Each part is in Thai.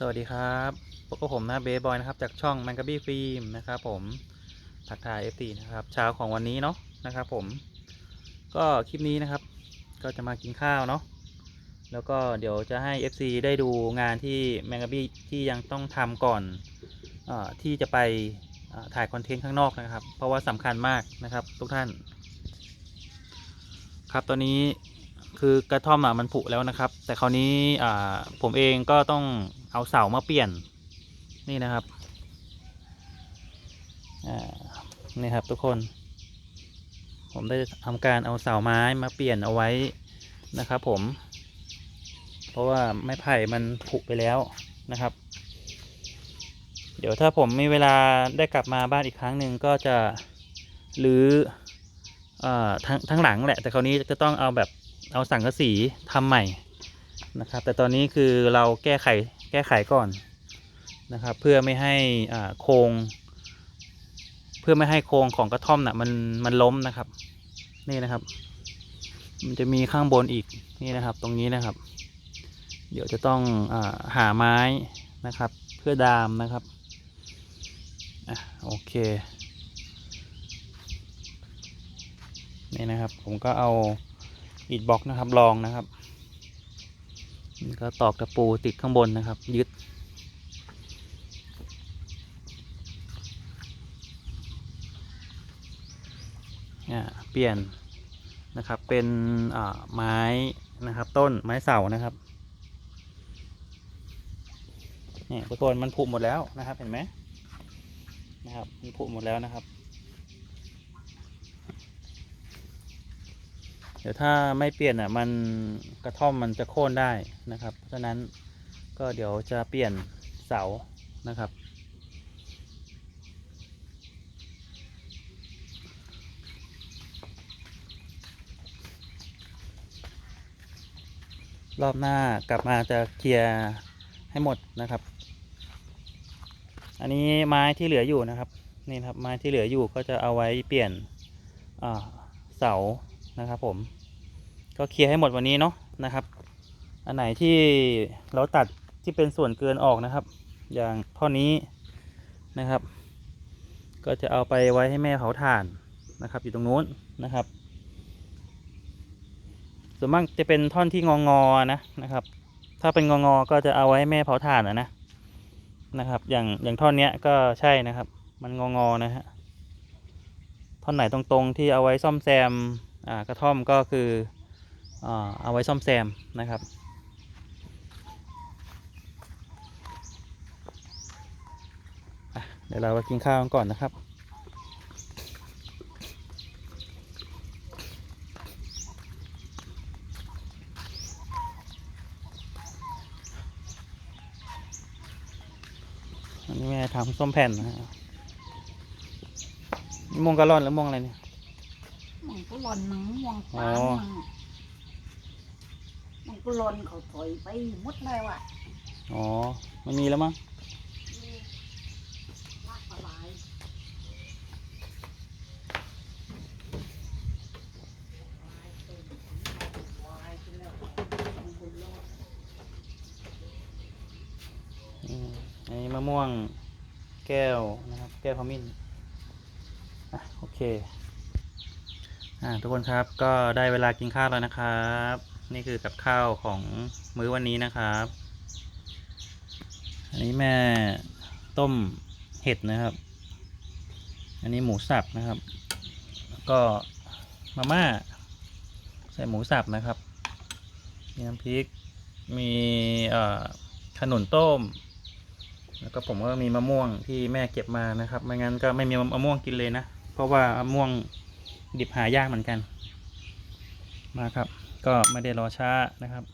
สวัสดีครับพบกับผมนะเบย์บอยนะครับ จากช่องแมงกะบี้ฟิล์มนะครับผมทักทายเอฟตีนะครับเช้าของวันนี้เนาะนะครับผม ก็คลิปนี้นะครับ ก็จะมากินข้าวเนาะแล้วก็เดี๋ยวจะให้ FC ได้ดูงานที่แมงกะบี้ที่ยังต้องทำก่อนอที่จะไปถ่ายคอนเทนต์ข้างนอกนะครับ เพราะว่าสำคัญมากนะครับ ทุกท่าน ครับตอนนี้คือกระท่อมอะมันผุแล้วนะครับ แต่คราวนี้ผมเองก็ต้อง เอาเสามาเปลี่ยนนี่นะครับนี่ครับทุกคน ผมได้ทำการเอาเสาไม้มาเปลี่ยนเอาไว้นะครับ ผม เพราะว่าไม้ไผ่มันผุไปแล้วนะครับ เดี๋ยวถ้าผมมีเวลาได้กลับมาบ้านอีกครั้งหนึ่งก็จะรื้ออทั้งทั้งหลังแหละ แต่คราวนี้จะต้องเอาแบบเอาสังกะสีทำใหม่นะครับ แต่ตอนนี้คือเราแก้ไข แก้ไขก่อนนะครับ เพื่อไม่ให้อ่าโครงเพื่อไม่ให้โครงของกระท่อมน่ะมันมันล้มนะครับ นี่นะครับ มันจะมีข้างบนอีกนี่นะครับ ตรงนี้นะครับ เดี๋ยวจะต้องอาหาไม้นะครับ เพื่อดามนะครับอะโอเคนี่นะครับ ผมก็เอาอิฐบล็อกนะครับรองนะครับ ก็ตอกตะปูติดข้างบนนะครับ ยึดเนี่ยเปลี่ยนนะครับเป็นไม้นะครับต้นไม้เสานะครับเนี่ยทุกคนมันผุหมดแล้วนะครับเห็นไหมนะครับมันผุหมดแล้วนะครับ ดี๋ยวถ้าไม่เปลี่ยนอะมันกระท่อมมันจะโค่นได้นะครับ เพราะฉะนั้นก็เดี๋ยวจะเปลี่ยนเสานะครับ รอบหน้ากลับมาจะเคลียร์ให้หมดนะครับ อันนี้ไม้ที่เหลืออยู่นะครับนี่ครับไม้ที่เหลืออยู่ก็จะเอาไว้เปลี่ยนเสานะครับผม ก็เคลียร์ให้หมดวันนี้เนาะนะครับ อันไหนที่เราตัดที่เป็นส่วนเกินออกนะครับ อย่างท่อนี้นะครับ ก็จะเอาไปไว้ให้แม่เผาถ่านนะครับ อยู่ตรงนู้นนะครับ ส่วนมากจะเป็นท่อนที่งองอนะนะครับ ถ้าเป็นงองอก็จะเอาไว้ให้แม่เผาถ่านนะนะนะครับ อย่างอย่างท่อนเนี้ยก็ใช่นะครับ มันงองอนะฮะท่อนไหนตรงๆที่เอาไว้ซ่อมแซมอ่ากระท่อมก็คือ เอาไว้ซ่อมแซมนะครับอะเดี๋ยวเราไปกินข้าวกันก่อนนะครับอันนี้แม่ทำส้มแผ่นนะฮะนี่ม่วงกะล่อนแล้วม่วงอะไรเนี่ยมันก็หล่นหนังมองฟ้าอ๋อมัน มันก็หล่นเขาถอยไปหมดแล้วอะอ๋อไม่มีแล้วมั้งลากปลายอืมอันนี้มะม่วงแก้วนะครับ แก้วขมิ้นอะโอเค อ่าทุกคนครับก็ได้เวลากินข้าวแล้วนะครับ นี่คือกับข้าวของมื้อวันนี้นะครับ อันนี้แม่ต้มเห็ดนะครับ อันนี้หมูสับนะครับแล้วก็มาม่าใส่หมูสับนะครับ มีน้ำพริก มีขนุนต้ม แล้วก็ผมก็มีมะม่วงที่แม่เก็บมานะครับ ไม่งั้นก็ไม่มีมะม่วงกินเลยนะ เพราะว่ามะม่วงดิบหายากเหมือนกัน มาครับ ก็ไม่ได้รอช้านะครับ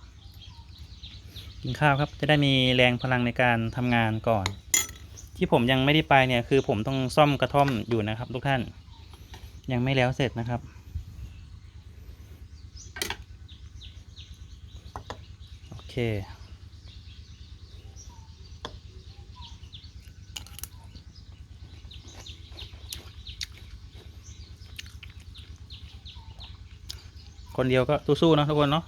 กินข้าวครับจะได้มีแรงพลังในการทำงานก่อน ที่ผมยังไม่ได้ไปเนี่ยคือผมต้องซ่อมกระท่อมอยู่นะครับ ทุกท่านยังไม่แล้วเสร็จนะครับโอเค คนเดียวก็สู้ๆนะทุกคนเนาะ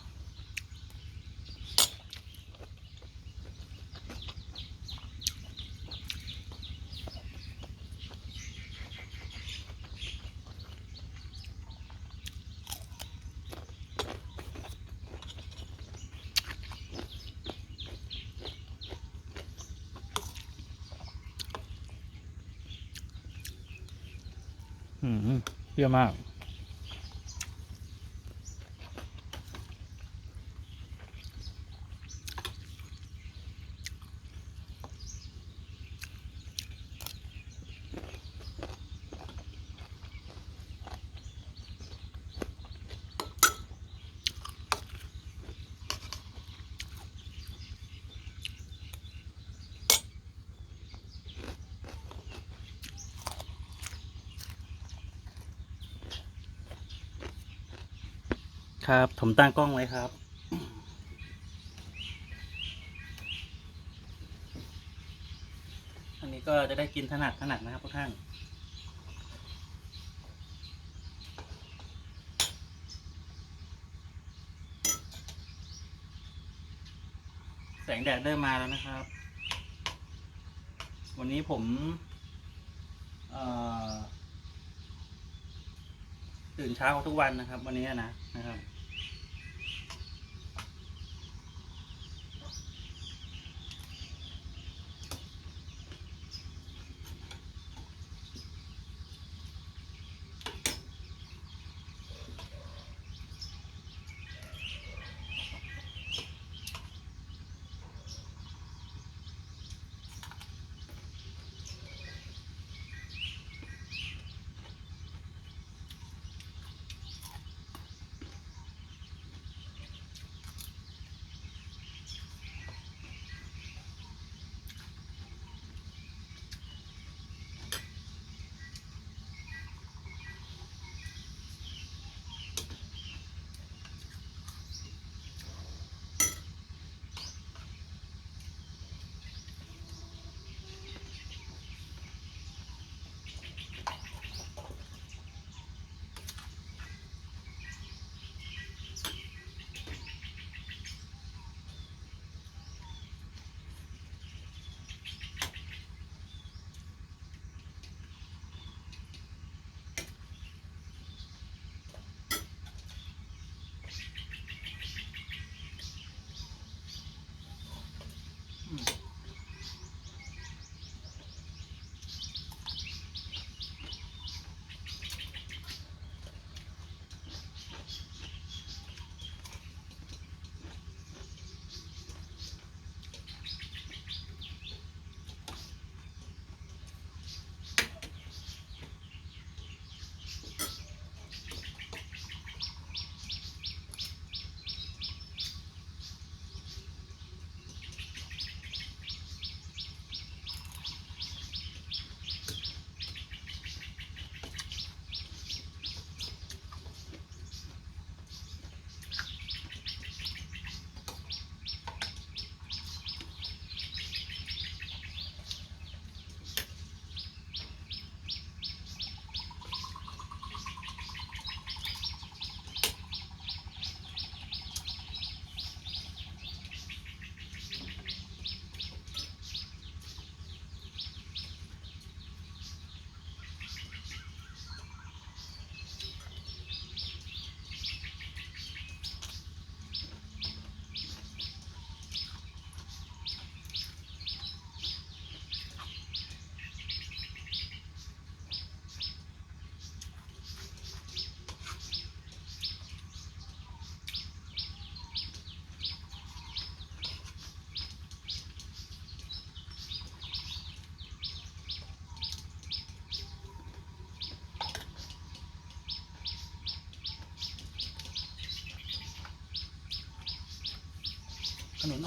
เยอะมาก ครับ ผมตั้งกล้องไว้ครับ อันนี้ก็จะได้กินถนัดถนัดนะครับทุกท่านแสงแดดเริ่มมาแล้วนะครับ วันนี้ผมตื่นเช้าทุกวันนะครับ วันนี้นะนะครับ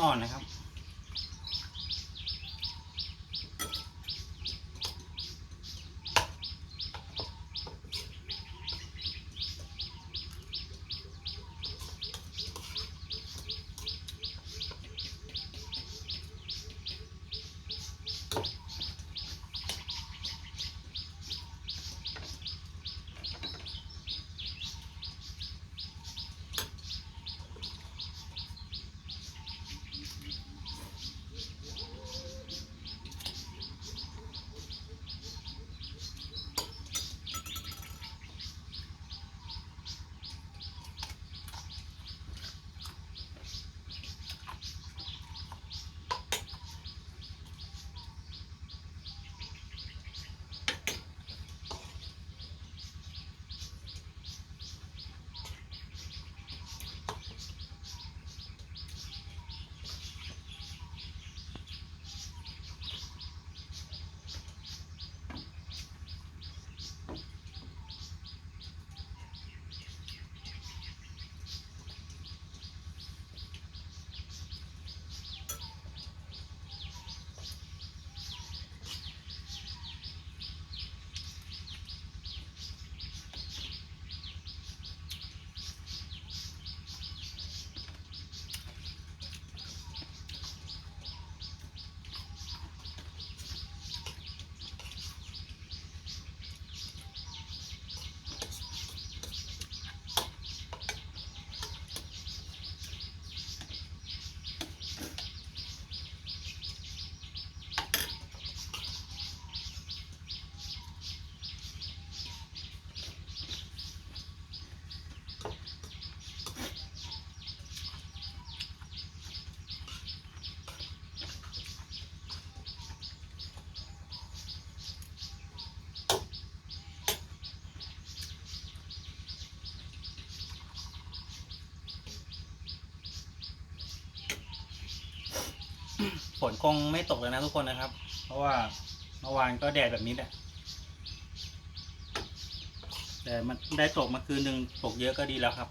อ่อนนะครับ คงไม่ตกเลยนะทุกคนนะครับ เพราะว่าเมื่อวานก็แดดแบบนี้แหละแต่มันได้ตกมาคืนหนึ่งตกเยอะก็ดีแล้วครับ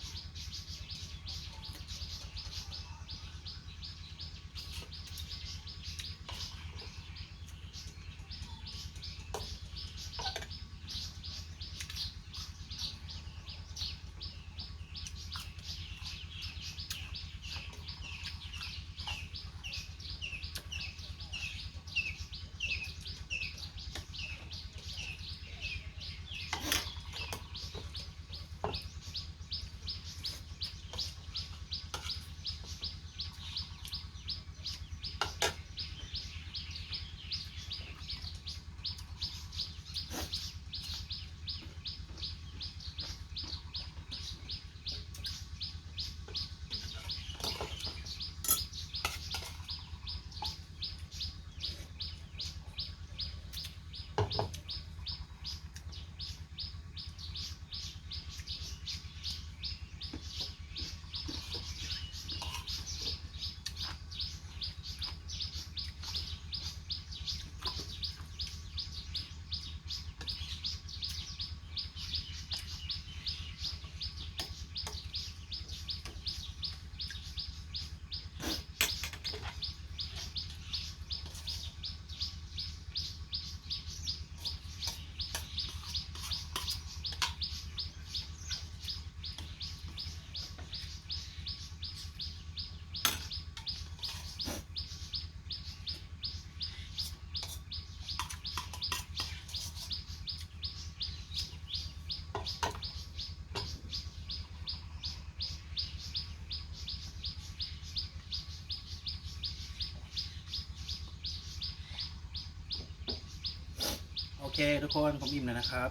เคทุกคนผมอิ่มแล้วนะครับ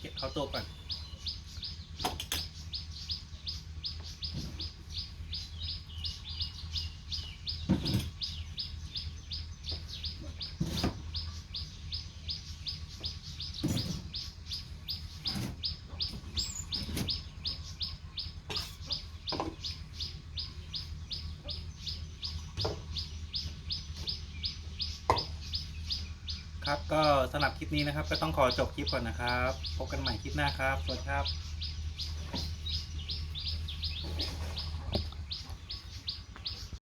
เก็บเข้าโต๊ะก่อน ก็สำหรับคลิปนี้นะครับ ก็ต้องขอจบคลิปก่อนนะครับ พบกันใหม่คลิปหน้าครับ สวัสดีครับ